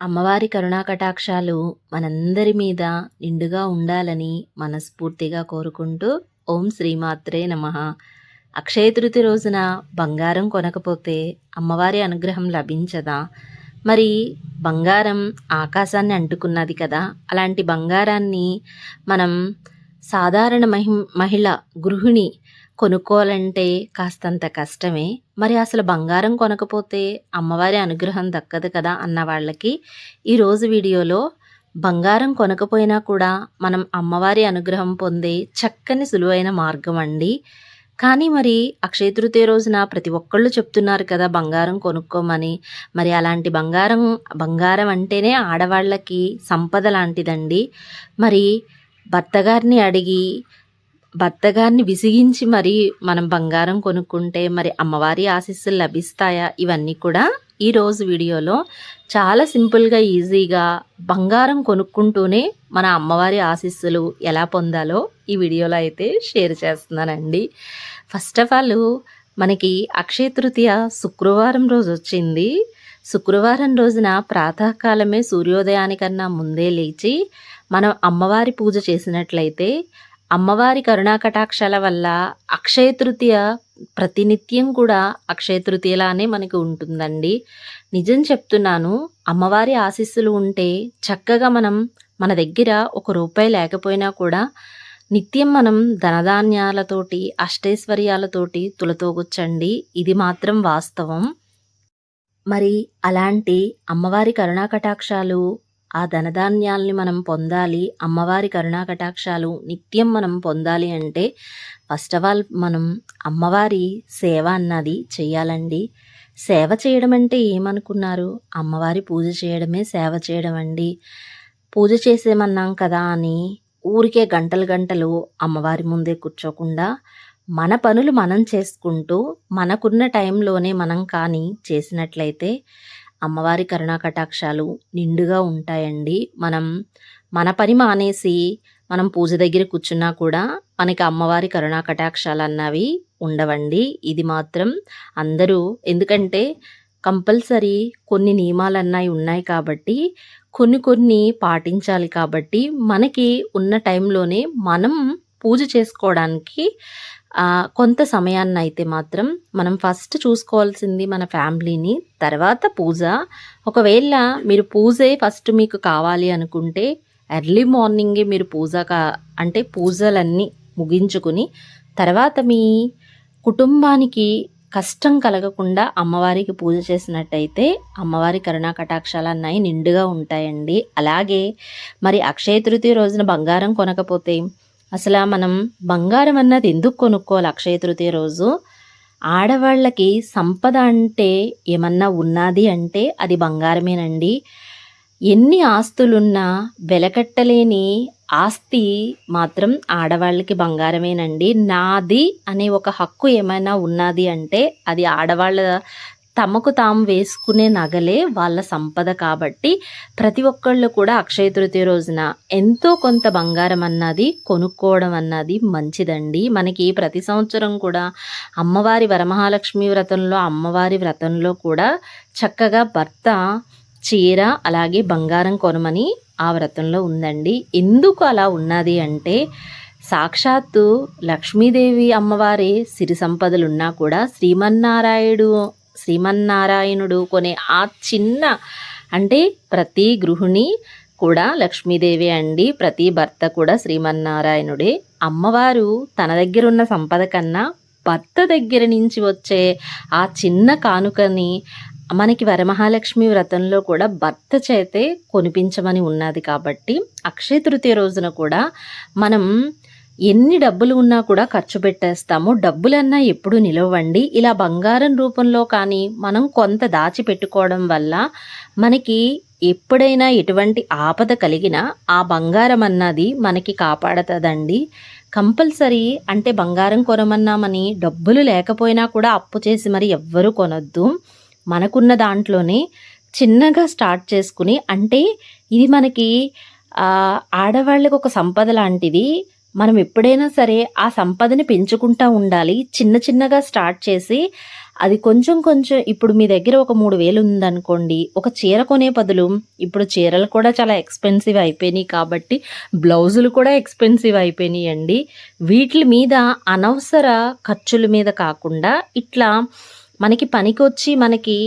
అమ్మవారి కరుణాకటాక్షాలు మనందరి మీద నిండుగా ఉండాలని మనస్ఫూర్తిగా కోరుకుంటూ ఓం శ్రీమాత్రే నమ. అక్షయ తృతి రోజున బంగారం కొనకపోతే అమ్మవారి అనుగ్రహం లభించదా? మరి బంగారం ఆకాశాన్ని అంటుకున్నది కదా అలాంటి బంగారాన్ని మనం సాధారణ మహి మహిళ గృహిణి కొనుక్కోవాలంటే కాస్తంత కష్టమే. మరి అసలు బంగారం కొనకపోతే అమ్మవారి అనుగ్రహం దక్కదు కదా అన్న వాళ్ళకి ఈరోజు వీడియోలో బంగారం కొనకపోయినా కూడా మనం అమ్మవారి అనుగ్రహం పొందే చక్కని సులువైన మార్గం అండి. కానీ మరి అక్షయ తృతీయ రోజున ప్రతి ఒక్కళ్ళు చెప్తున్నారు కదా బంగారం కొనుక్కోమని. మరి అలాంటి బంగారం బంగారం అంటేనే ఆడవాళ్ళకి సంపద లాంటిదండి. మరి భర్తగారిని అడిగి భర్తగారిని విసిగించి మరి మనం బంగారం కొనుక్కుంటే మరి అమ్మవారి ఆశీస్సులు లభిస్తాయా? ఇవన్నీ కూడా ఈరోజు వీడియోలో చాలా సింపుల్గా ఈజీగా బంగారం కొనుక్కుంటూనే మన అమ్మవారి ఆశీస్సులు ఎలా పొందాలో ఈ వీడియోలో అయితే షేర్ చేస్తున్నానండి. ఫస్ట్ ఆఫ్ ఆల్ మనకి అక్షయ తృతీయ శుక్రవారం రోజు వచ్చింది. శుక్రవారం రోజున ప్రాతకాలమే సూర్యోదయానికన్నా ముందే లేచి మనం అమ్మవారి పూజ చేసినట్లయితే అమ్మవారి కరుణా కటాక్షాల వల్ల అక్షయ తృతీయ ప్రతినిత్యం కూడా అక్షయ తృతీయలానే మనకి ఉంటుందండి. నిజం చెప్తున్నాను అమ్మవారి ఆశీస్సులు ఉంటే చక్కగా మనం మన దగ్గర ఒక రూపాయి లేకపోయినా కూడా నిత్యం మనం ధనధాన్యాలతోటి అష్టైశ్వర్యాలతోటి తులతోగుచ్చండి. ఇది మాత్రం వాస్తవం. మరి అలాంటి అమ్మవారి కరుణా కటాక్షాలు ఆ ధనధాన్యాల్ని మనం పొందాలి అమ్మవారి కరుణా కటాక్షాలు నిత్యం మనం పొందాలి అంటే ఫస్ట్ ఆఫ్ ఆల్ మనం అమ్మవారి సేవ అన్నది చేయాలండి. సేవ చేయడం అంటే ఏమనుకున్నారు? అమ్మవారి పూజ చేయడమే సేవ చేయడం అండి. పూజ చేసేమన్నాం కదా అని ఊరికే గంటలు గంటలు అమ్మవారి ముందే కూర్చోకుండా మన పనులు మనం చేసుకుంటూ మనకున్న టైంలోనే మనం కానీ చేసినట్లయితే అమ్మవారి కరుణా కటాక్షాలు నిండుగా ఉంటాయండి. మనం మన పని మానేసి మనం పూజ దగ్గర కూర్చున్నా కూడా మనకి అమ్మవారి కరుణా కటాక్షాలు అన్నవి ఉండవండి. ఇది మాత్రం అందరూ ఎందుకంటే కంపల్సరీ కొన్ని నియమాలు అన్నవి ఉన్నాయి కాబట్టి కొన్ని కొన్ని పాటించాలి కాబట్టి మనకి ఉన్న టైంలోనే మనం పూజ చేసుకోవడానికి కొంత సమయాన్ని అయితే మాత్రం మనం ఫస్ట్ చూసుకోవాల్సింది మన ఫ్యామిలీని తర్వాత పూజ. ఒకవేళ మీరు పూజే ఫస్ట్ మీకు కావాలి అనుకుంటే ఎర్లీ మార్నింగే మీరు పూజ కా అంటే పూజలన్నీ ముగించుకుని తర్వాత మీ కుటుంబానికి కష్టం కలగకుండా అమ్మవారికి పూజ చేసినట్టయితే అమ్మవారి కరుణా కటాక్షాలు అన్నాయి నిండుగా ఉంటాయండి. అలాగే మరి అక్షయ తృతీయ రోజున బంగారం కొనకపోతే అసలు మనం బంగారం అన్నది ఎందుకు కొనుక్కోవాలి అక్షయ తృతీయ రోజు? ఆడవాళ్ళకి సంపద అంటే ఏమన్నా ఉన్నది అంటే అది బంగారమేనండి. ఎన్ని ఆస్తులున్నా వెలకట్టలేని ఆస్తి మాత్రం ఆడవాళ్ళకి బంగారమేనండి. నాది అనే ఒక హక్కు ఏమైనా ఉన్నది అంటే అది ఆడవాళ్ళ తమకు తాము వేసుకునే నగలే వాళ్ళ సంపద కాబట్టి ప్రతి ఒక్కళ్ళు కూడా అక్షయ తృతీయ రోజున ఎంతో కొంత బంగారం అన్నది కొనుక్కోవడం అన్నది మంచిదండి. మనకి ప్రతి సంవత్సరం కూడా అమ్మవారి వరమహాలక్ష్మి వ్రతంలో అమ్మవారి వ్రతంలో కూడా చక్కగా భర్త చీర అలాగే బంగారం కొనమని ఆ వ్రతంలో ఉందండి. ఎందుకు అలా ఉన్నది అంటే సాక్షాత్తు లక్ష్మీదేవి అమ్మవారి సిరి సంపదలు ఉన్నా కూడా శ్రీమన్నారాయుడు శ్రీమన్నారాయణుడు కొనే ఆ చిన్న అంటే ప్రతి గృహిణి కూడా లక్ష్మీదేవి అండి ప్రతి భర్త కూడా శ్రీమన్నారాయణుడే. అమ్మవారు తన దగ్గర ఉన్న సంపద కన్నా భర్త దగ్గర నుంచి వచ్చే ఆ చిన్న కానుకని మనకి వరమహాలక్ష్మి వ్రతంలో కూడా భర్త చేతే కొనిపించమని ఉన్నది కాబట్టి అక్షయ తృతీయ రోజున కూడా మనం ఎన్ని డబ్బులు ఉన్నా కూడా ఖర్చు పెట్టేస్తాము. డబ్బులన్నా ఎప్పుడు నిలవండి. ఇలా బంగారం రూపంలో కానీ మనం కొంత దాచిపెట్టుకోవడం వల్ల మనకి ఎప్పుడైనా ఎటువంటి ఆపద కలిగినా ఆ బంగారం అన్నది మనకి కాపాడుతుందండి. కంపల్సరీ అంటే బంగారం కొనమన్నామని డబ్బులు లేకపోయినా కూడా అప్పు చేసి మరి ఎవ్వరూ కొనొద్దు. మనకున్న దాంట్లోనే చిన్నగా స్టార్ట్ చేసుకుని అంటే ఇది మనకి ఆడవాళ్ళకి ఒక సంపద లాంటిది. మనం ఎప్పుడైనా సరే ఆ సంపదని పెంచుకుంటా ఉండాలి. చిన్న చిన్నగా స్టార్ట్ చేసి అది కొంచెం కొంచెం ఇప్పుడు మీ దగ్గర ఒక మూడు వేలు ఉందనుకోండి. ఒక చీర కొనే బదులు ఇప్పుడు చీరలు కూడా చాలా ఎక్స్పెన్సివ్ అయిపోయినాయి కాబట్టి బ్లౌజులు కూడా ఎక్స్పెన్సివ్ అయిపోయినాయి అండి వీటి మీద అనవసర ఖర్చుల మీద కాకుండా ఇట్లా మనకి పనికొచ్చి మనకి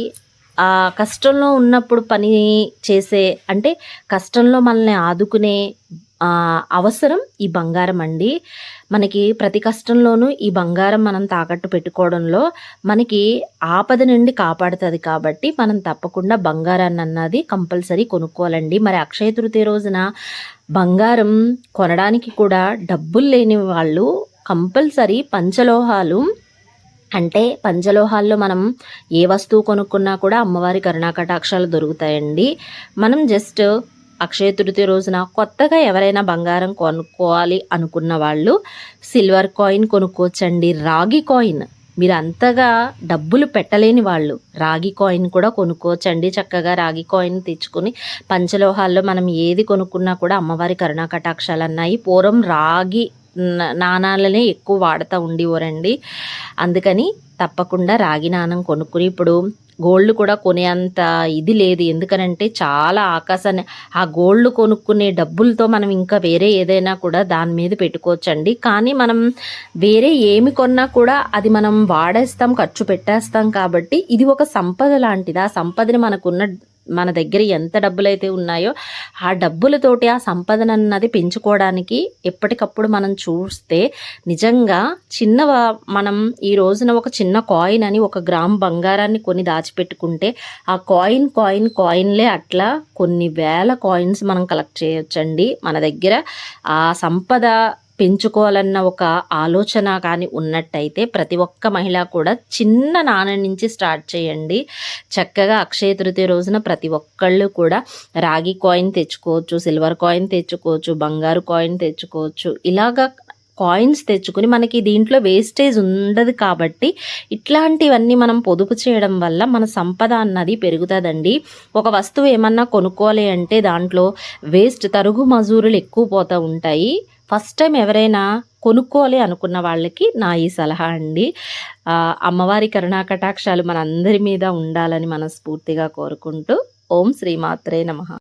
ఆ కష్టంలో ఉన్నప్పుడు పని చేసే అంటే కష్టంలో మనల్ని ఆదుకునే అవసరం ఈ బంగారం అండి. మనకి ప్రతి కష్టంలోనూ ఈ బంగారం మనం తాకట్టు పెట్టుకోవడంలో మనకి ఆపద నుండి కాపాడుతుంది కాబట్టి మనం తప్పకుండా బంగారాన్ని అన్నది కంపల్సరీ కొనుక్కోవాలండి. మరి అక్షయ తృతీయ రోజున బంగారం కొనడానికి కూడా డబ్బులు లేని వాళ్ళు కంపల్సరీ పంచలోహాలు అంటే పంచలోహాల్లో మనం ఏ వస్తువు కొనుక్కున్నా కూడా అమ్మవారి కరుణాకటాక్షాలు దొరుకుతాయండి. మనం జస్ట్ అక్షయ తృతీయ రోజున కొత్తగా ఎవరైనా బంగారం కొనుక్కోవాలి అనుకున్న వాళ్ళు సిల్వర్ కాయిన్ కొనుక్కోవచ్చండి. రాగి కాయిన్. మీరు అంతగా డబ్బులు పెట్టలేని వాళ్ళు రాగి కాయిన్ కూడా కొనుక్కోవచ్చండి. చక్కగా రాగి కాయిన్ తెచ్చుకొని పంచలోహాల్లో మనం ఏది కొనుక్కున్నా కూడా అమ్మవారి కరుణా కటాక్షాలు అన్నాయి పూర్వం రాగి నాణాలనే ఎక్కువ వాడుతూ ఉండేవారండి. అందుకని తప్పకుండా రాగి నాణం కొనుక్కుని ఇప్పుడు గోల్డ్ కూడా కొనేంత ఇది లేదు. ఎందుకనంటే చాలా ఆకాశాన్ని ఆ గోల్డ్ కొనుక్కునే డబ్బులతో మనం ఇంకా వేరే ఏదైనా కూడా దాని మీద పెట్టుకోవచ్చండి. కానీ మనం వేరే ఏమి కొన్నా కూడా అది మనం వాడేస్తాం ఖర్చు పెట్టేస్తాం కాబట్టి ఇది ఒక సంపద లాంటిది. ఆ సంపదని మనకున్న మన దగ్గర ఎంత డబ్బులైతే ఉన్నాయో ఆ డబ్బులతోటి ఆ సంపదన అన్నది పెంచుకోవడానికి ఎప్పటికప్పుడు మనం చూస్తే నిజంగా చిన్న మనం ఈ రోజున ఒక చిన్న కాయిన్ అని ఒక గ్రామ్ బంగారాన్ని కొని దాచిపెట్టుకుంటే ఆ కాయిన్ కాయిన్ కాయిన్లే అట్లా కొన్ని వేల కాయిన్స్ మనం కలెక్ట్ చేయొచ్చండి. మన దగ్గర ఆ సంపద పెంచుకోవాలన్న ఒక ఆలోచన కానీ ఉన్నట్టయితే ప్రతి ఒక్క మహిళ కూడా చిన్న నాన్న నుంచి స్టార్ట్ చేయండి. చక్కగా అక్షయ తృతీయ రోజున ప్రతి ఒక్కళ్ళు కూడా రాగి కాయిన్ తెచ్చుకోవచ్చు సిల్వర్ కాయిన్ తెచ్చుకోవచ్చు బంగారు కాయిన్ తెచ్చుకోవచ్చు. ఇలాగా కాయిన్స్ తెచ్చుకుని మనకి దీంట్లో వేస్టేజ్ ఉండదు కాబట్టి ఇట్లాంటివన్నీ మనం పొదుపు చేయడం వల్ల మన సంపద అన్నది పెరుగుతుందండి. ఒక వస్తువు ఏమన్నా కొనుక్కోవాలి అంటే దాంట్లో వేస్ట్ తరుగు మజూరులు ఎక్కువ పోతూ ఉంటాయి. ఫస్ట్ టైం ఎవరైనా కొనుక్కోవాలి అనుకున్న వాళ్ళకి నా ఈ సలహా అండి. అమ్మవారి కరుణా కటాక్షాలు మనందరి మీద ఉండాలని మనస్ఫూర్తిగా కోరుకుంటూ ఓం శ్రీమాత్రే నమః.